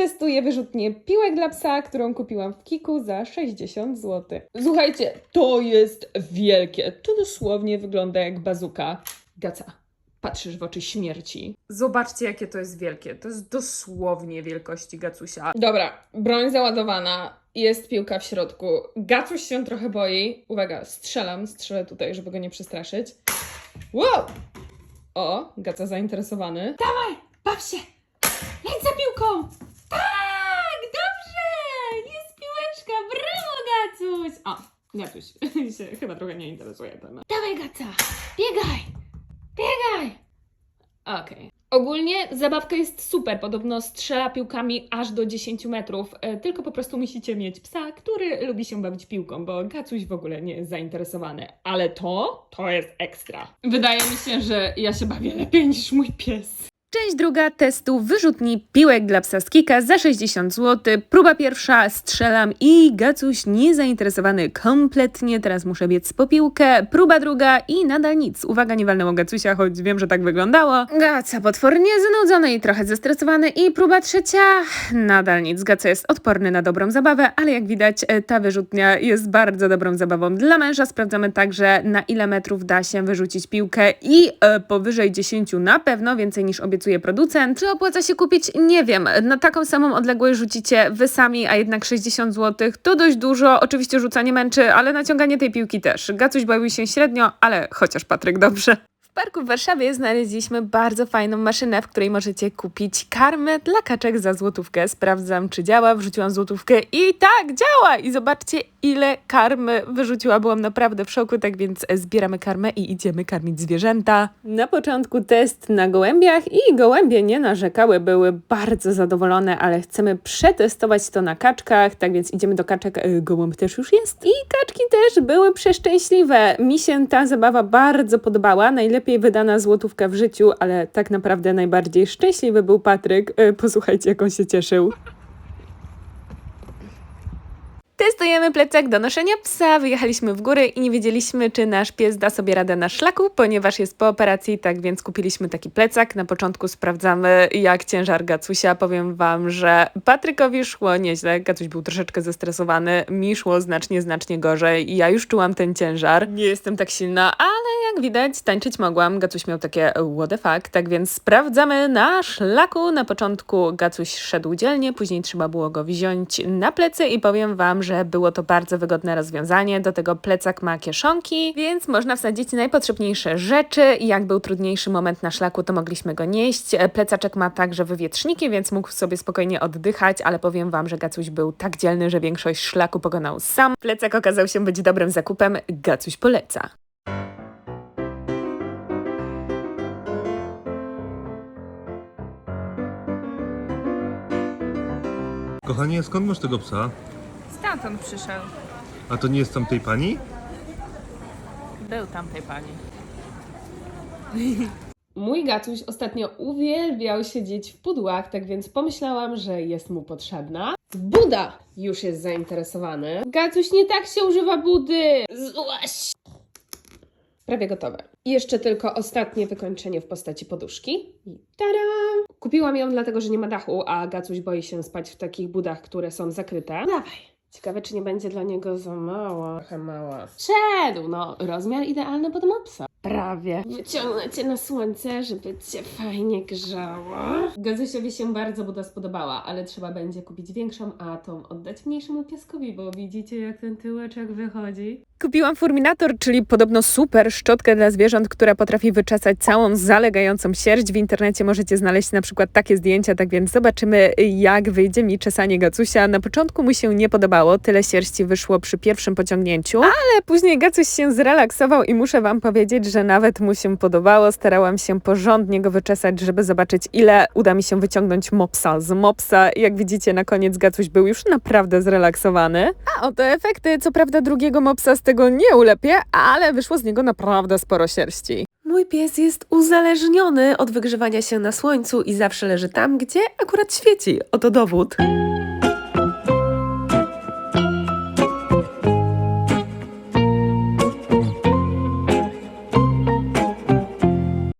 testuję wyrzutnię piłek dla psa, którą kupiłam w Kiku za 60 zł. Słuchajcie, to jest wielkie. To dosłownie wygląda jak bazuka. Gaca, patrzysz w oczy śmierci. Zobaczcie, jakie to jest wielkie. To jest dosłownie wielkości Gacusia. Dobra, broń załadowana. Jest piłka w środku. Gacuś się trochę boi. Uwaga, strzelam, strzelę tutaj, żeby go nie przestraszyć. Wow! O, Gaca zainteresowany. Dawaj, baw się! Leć za piłką! Tak, dobrze! Jest piłeczka, brawo Gacuś! O, Gacuś się chyba trochę nie interesuje tym. Dawaj Gaca, biegaj! Biegaj! Okej. Ogólnie zabawka jest super, podobno strzela piłkami aż do 10 metrów, e, tylko po prostu musicie mieć psa, który lubi się bawić piłką, bo Gacuś w ogóle nie jest zainteresowany. Ale to, to jest ekstra. Wydaje mi się, że ja się bawię lepiej niż mój pies. Część druga testu wyrzutni piłek dla psa z Kika za 60 zł. Próba pierwsza, strzelam i Gacuś niezainteresowany kompletnie. Teraz muszę biec po piłkę. Próba druga i nadal nic. Uwaga, nie walnęło Gacusia, choć wiem, że tak wyglądało. Gaca potwornie znudzony i trochę zestresowany. I próba trzecia, nadal nic. Gaca jest odporny na dobrą zabawę, ale jak widać e, ta wyrzutnia jest bardzo dobrą zabawą dla męża. Sprawdzamy także na ile metrów da się wyrzucić piłkę i e, powyżej 10 na pewno, więcej niż producent. Czy opłaca się kupić? Nie wiem. Na taką samą odległość rzucicie wy sami, a jednak 60 zł to dość dużo. Oczywiście rzucanie męczy, ale naciąganie tej piłki też. Gacuś bawił się średnio, ale chociaż Patryk dobrze. W parku w Warszawie znaleźliśmy bardzo fajną maszynę, w której możecie kupić karmę dla kaczek za złotówkę. Sprawdzam, czy działa. Wrzuciłam złotówkę i tak, działa! I zobaczcie, ile karmy wyrzuciła. Byłam naprawdę w szoku, tak więc zbieramy karmę i idziemy karmić zwierzęta. Na początku test na gołębiach i gołębie nie narzekały, były bardzo zadowolone, ale chcemy przetestować to na kaczkach, tak więc idziemy do kaczek. E, Gołąb też już jest. I kaczki też były przeszczęśliwe. Mi się ta zabawa bardzo podobała. Najlepiej wydana złotówka w życiu, ale tak naprawdę najbardziej szczęśliwy był Patryk. E, Posłuchajcie, jak on się cieszył. Testujemy plecak do noszenia psa. Wyjechaliśmy w góry i nie wiedzieliśmy, czy nasz pies da sobie radę na szlaku, ponieważ jest po operacji, tak więc kupiliśmy taki plecak. Na początku sprawdzamy, jak ciężar Gacusia. Powiem Wam, że Patrykowi szło nieźle. Gacuś był troszeczkę zestresowany. Mi szło znacznie, znacznie gorzej i ja już czułam ten ciężar. Nie jestem tak silna, ale jak widać, tańczyć mogłam. Gacuś miał takie what the fuck, tak więc sprawdzamy na szlaku. Na początku Gacuś szedł dzielnie, później trzeba było go wziąć na plecy i powiem Wam, że było to bardzo wygodne rozwiązanie. Do tego plecak ma kieszonki, więc można wsadzić najpotrzebniejsze rzeczy. Jak był trudniejszy moment na szlaku, to mogliśmy go nieść. E, Plecaczek ma także wywietrzniki, więc mógł sobie spokojnie oddychać, ale powiem Wam, że Gacuś był tak dzielny, że większość szlaku pokonał sam. Plecak okazał się być dobrym zakupem. Gacuś poleca. Kochanie, skąd masz tego psa? Stamtąd przyszedł. A to nie jest tamtej pani? Był tamtej pani. Mój Gacuś ostatnio uwielbiał siedzieć w pudłach, tak więc pomyślałam, że jest mu potrzebna. Buda już jest zainteresowany. Gacuś, nie tak się używa budy! Złaś! Prawie gotowe. I jeszcze tylko ostatnie wykończenie w postaci poduszki. I tada! Kupiłam ją dlatego, że nie ma dachu, a Gacuś boi się spać w takich budach, które są zakryte. Dawaj! Ciekawe, czy nie będzie dla niego za mała. Trochę mała. Szedł! No, rozmiar idealny pod mopsa. Prawie. Wyciągnę cię na słońce, żeby cię fajnie grzało. Gazusiowi się bardzo buda spodobała, ale trzeba będzie kupić większą, a tą oddać mniejszemu piaskowi, bo widzicie jak ten tyłeczek wychodzi? Kupiłam Furminator, czyli podobno super szczotkę dla zwierząt, która potrafi wyczesać całą zalegającą sierść. W internecie możecie znaleźć na przykład takie zdjęcia, tak więc zobaczymy, jak wyjdzie mi czesanie Gacusia. Na początku mu się nie podobało, tyle sierści wyszło przy pierwszym pociągnięciu, ale później Gacuś się zrelaksował i muszę Wam powiedzieć, że nawet mu się podobało. Starałam się porządnie go wyczesać, żeby zobaczyć, ile uda mi się wyciągnąć mopsa z mopsa. Jak widzicie, na koniec Gacuś był już naprawdę zrelaksowany. A oto efekty. Co prawda drugiego mopsa z tego nie ulepię, ale wyszło z niego naprawdę sporo sierści. Mój pies jest uzależniony od wygrzewania się na słońcu i zawsze leży tam, gdzie akurat świeci. Oto dowód.